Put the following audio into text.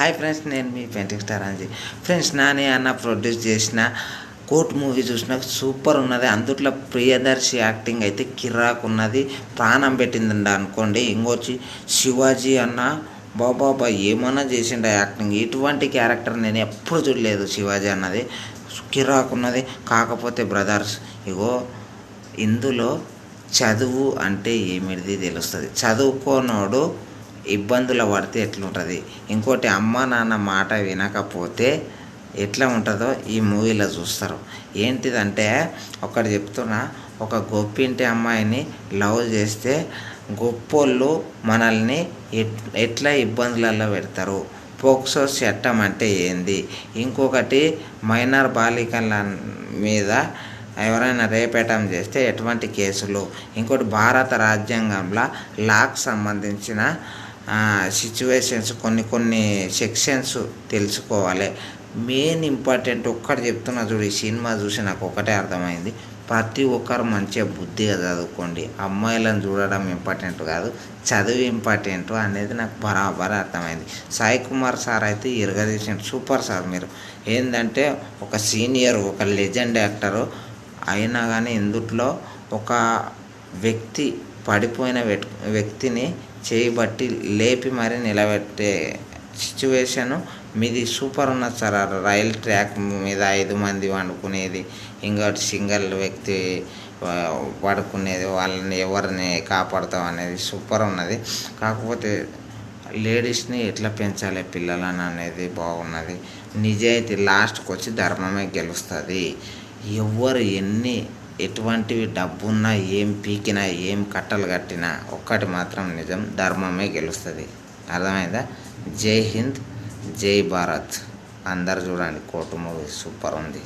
Hi friends నేను మీ painting star Anji friends Nani అన్న produce చేసిన కోర్ట్ మూవీ చూసిన సూపర్ ఉన్నది. అందుట్లో ప్రియదర్శి యాక్టింగ్ అయితే కిరాక్ ఉన్నది. ప్రాణం పెట్టిందండి అనుకోండి. ఇంకొచ్చి శివాజీ అన్న బాబా ఏమన్నా చేసిండ యాక్టింగ్ ఇటువంటి క్యారెక్టర్ నేను ఎప్పుడు చూడలేదు శివాజీ అన్నది. కిరాక్ ఉన్నది. కాకపోతే బ్రదర్స్ ఇగో ఇందులో చదువు అంటే ఏమిటిది తెలుస్తుంది. చదువుకోనోడు ఇబ్బందులు పడితే ఎట్లుంటుంది? ఇంకోటి అమ్మ నాన్న మాట వినకపోతే ఎట్లా ఉంటుందో ఈ మూవీలో చూస్తారు. ఏంటిదంటే ఒకటి చెప్తున్నా ఒక గొప్పింటి అమ్మాయిని లవ్ చేస్తే గొప్పోళ్ళు మనల్ని ఎట్ ఎట్లా ఇబ్బందులలో పెడతారు? పోక్సో చట్టం అంటే ఏంది? ఇంకొకటి మైనర్ బాలికల మీద ఎవరైనా రేపేటం చేస్తే ఎటువంటి కేసులు? ఇంకోటి భారత రాజ్యాంగంలో లాక్ సంబంధించిన సిచ్యువేషన్స్ కొన్ని కొన్ని సెక్షన్స్ తెలుసుకోవాలి. మెయిన్ ఇంపార్టెంట్ ఒక్కటి చెప్తున్నా చూడు ఈ సినిమా చూసి నాకు ఒకటే అర్థమైంది. ప్రతి ఒక్కరు మంచిగా బుద్ధిగా చదువుకోండి. అమ్మాయిలను చూడడం ఇంపార్టెంట్ కాదు. చదువు ఇంపార్టెంట్ అనేది నాకు బరాబర్ అర్థమైంది. సాయి కుమార్ సార్ అయితే ఇరగదీసిండు. సూపర్ సార్ మీరు. ఏంటంటే ఒక సీనియర్ ఒక లెజెండ్ యాక్టరు అయినా కానీ ఇందుట్లో ఒక వ్యక్తి పడిపోయిన వ్యక్తిని చేయబట్టి లేపి మరీ నిలబెట్టే సిచ్యువేషను మీది సూపర్ ఉన్నది సార్. రైల్ ట్రాక్ మీద ఐదు మంది వండుకునేది ఇంకోటి సింగిల్ వ్యక్తి పడుకునేది వాళ్ళని ఎవరిని కాపాడుతాం అనేది సూపర్ ఉన్నది. కాకపోతే లేడీస్ని ఎట్లా పెంచాలి పిల్లలని అనేది బాగున్నది. నిజాయితీ లాస్ట్కి వచ్చి ధర్మమే గెలుస్తుంది. ఎవరు ఎన్ని ఎటువంటివి డబ్బున్నా ఏం పీకినా ఏం కట్టలు కట్టినా ఒక్కటి మాత్రం నిజం ధర్మమే గెలుస్తుంది. అర్థమైందా? జై హింద్ జై భారత్. అందరు చూడండి కోటు మూవీ సూపర్ ఉంది.